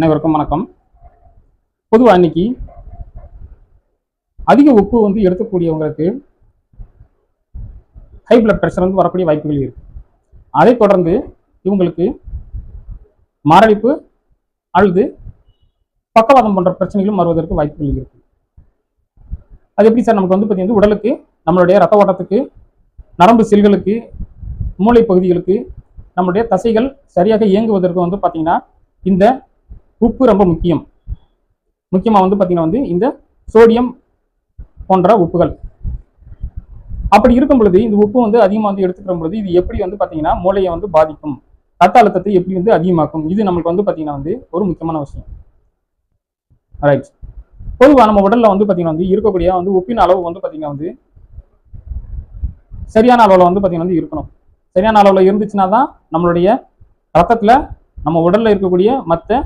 அனைவருக்கும் வணக்கம். பொதுவாக இன்னைக்கு அதிக உப்பு வந்து எடுக்கக்கூடியவங்களுக்கு ஹை பிளட் ப்ரெஷர் வந்து வரக்கூடிய வாய்ப்புகள் இருக்கு. அதைத் தொடர்ந்து இவங்களுக்கு மாரடைப்பு அல்லது பக்கவாதம் போன்ற பிரச்சனைகளும் வருவதற்கு வாய்ப்புகள் இருக்கு. அது எப்படி சார்? நமக்கு வந்து பார்த்தீங்கன்னா உடலுக்கு நம்மளுடைய ரத்த ஓட்டத்துக்கு நரம்பு செல்களுக்கு மூளை பகுதிகளுக்கு நம்மளுடைய தசைகள் சரியாக இயங்குவதற்கு வந்து பார்த்தீங்கன்னா இந்த உப்பு ரொம்ப முக்கியம். முக்கியமாக வந்து பார்த்தீங்கன்னா வந்து இந்த சோடியம் போன்ற உப்புகள். அப்படி இருக்கும் பொழுது இந்த உப்பு வந்து அதிகமாக வந்து எடுத்துக்கிற பொழுது இது எப்படி வந்து பார்த்தீங்கன்னா மூளையை வந்து பாதிக்கும். ரத்த அழுத்தத்தை எப்படி வந்து அதிகமாக்கும்? இது நம்மளுக்கு வந்து பார்த்தீங்கன்னா வந்து ஒரு முக்கியமான விஷயம். ரைட் பொதுவாக நம்ம உடலில் வந்து பார்த்தீங்கன்னா வந்து இருக்கக்கூடிய வந்து உப்பின் அளவு வந்து பார்த்தீங்கன்னா வந்து சரியான அளவில் வந்து பார்த்தீங்கன்னா வந்து இருக்கணும். சரியான அளவில் இருந்துச்சுன்னா தான் நம்மளுடைய ரத்தத்தில் நம்ம உடலில் இருக்கக்கூடிய மற்ற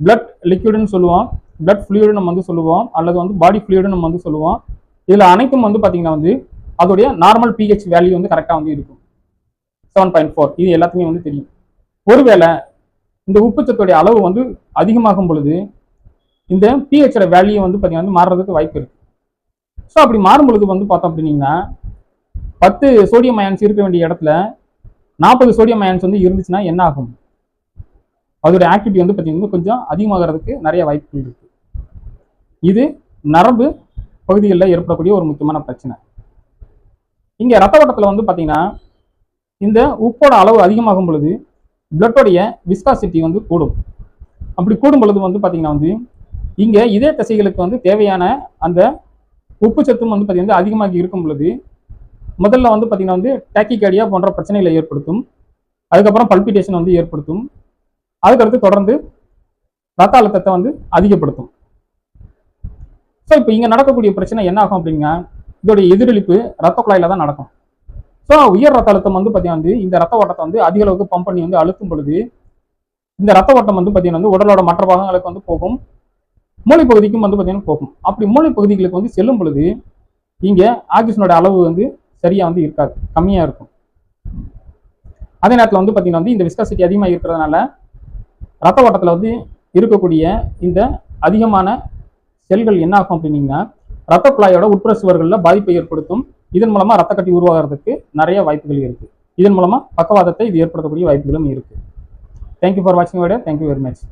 பிளட் லிக்விடுன்னு சொல்லுவோம். பிளட் ஃப்ளூயிடு நம்ம வந்து சொல்லுவோம். அல்லது வந்து பாடி ஃப்ளூயிடு நம்ம வந்து சொல்லுவோம். இதில் அனைத்தும் வந்து பார்த்தீங்கன்னா வந்து அதோடைய நார்மல் பிஹெச் வேல்யூ வந்து கரெக்டாக வந்து இருக்கும். செவன் பாயிண்ட் ஃபோர் இது எல்லாத்துக்குமே வந்து தெரியும். ஒருவேளை இந்த உப்புச்சத்துடைய அளவு வந்து அதிகமாகும் பொழுது இந்த பிஹெச்சோட வேல்யூ வந்து பார்த்தீங்கன்னா வந்து மாறுறதுக்கு வாய்ப்பு இருக்குது ஸோ அப்படி மாறும் பொழுது வந்து பார்த்தோம் அப்படின்னீங்கன்னா பத்து சோடியம் அயான்ஸ் இருக்க வேண்டிய இடத்துல நாற்பது சோடியம் அயான்ஸ் வந்து இருந்துச்சுன்னா என்ன ஆகும்? அதோட ஆக்டிவிட்டி வந்து பார்த்தீங்கன்னா கொஞ்சம் அதிகமாகிறதுக்கு நிறைய வாய்ப்புகள் இருக்கு. இது நரம்பு பகுதிகளில் ஏற்படக்கூடிய ஒரு முக்கியமான பிரச்சனை. இங்கே ரத்த ஓட்டத்தில் வந்து பார்த்தீங்கன்னா இந்த உப்போட அளவு அதிகமாகும் பொழுது பிளட்டோடைய விஸ்காசிட்டி வந்து கூடும். அப்படி கூடும் பொழுது வந்து பார்த்தீங்கன்னா வந்து இங்கே இதே தசைகளுக்கு வந்து தேவையான அந்த உப்பு சத்தும் வந்து பார்த்தீங்கன்னா அதிகமாகி இருக்கும் பொழுது முதல்ல வந்து பார்த்தீங்கன்னா வந்து டேக்கிகேடியா போன்ற பிரச்சனைகளை ஏற்படுத்தும். அதுக்கப்புறம் பல்பிட்டேஷன் வந்து ஏற்படுத்தும். அதுக்கடுத்து தொடர்ந்து ரத்த அழுத்தத்தை வந்து அதிகப்படுத்தும். ஸோ இப்போ இங்கே நடக்கக்கூடிய பிரச்சனை என்ன ஆகும் அப்படின்னா இதோடைய எதிரொலிப்பு ரத்த குழாயில் தான் நடக்கும். ஸோ உயர் ரத்த அழுத்தம் வந்து பார்த்தீங்கன்னா வந்து இந்த ரத்த ஓட்டத்தை வந்து அதிக அளவுக்கு பம்ப் பண்ணி வந்து அழுத்தும் பொழுது இந்த ரத்த ஓட்டம் வந்து பார்த்தீங்கன்னா வந்து உடலோட மற்ற பாகங்களுக்கு வந்து போகும். மூளை பகுதிக்கும் வந்து பார்த்தீங்கன்னா போகும். அப்படி மூளை பகுதிகளுக்கு வந்து செல்லும் பொழுது இங்கே ஆக்சிஜனோட அளவு வந்து சரியாக வந்து இருக்காது. கம்மியாக இருக்கும். அதே நேரத்தில் வந்து பார்த்தீங்கன்னா வந்து இந்த விஸ்காசிட்டி அதிகமாக இருக்கிறதுனால ரத்த ஓட்டத்தில் வந்து இருக்கக்கூடிய இந்த அதிகமான செல்கள் என்ன ஆகும் அப்படின்னீங்கன்னா ரத்த குழாயோட உட்புற சுவர்களில் பாதிப்பை ஏற்படுத்தும். இதன் மூலமாக ரத்த கட்டி உருவாகிறதுக்கு நிறைய வாய்ப்புகள் இருக்குது இதன் மூலமாக பக்கவாதத்தை இது ஏற்படுத்தக்கூடிய வாய்ப்புகளும் இருக்குது தேங்க்யூ ஃபார் வாட்சிங் video thank you very much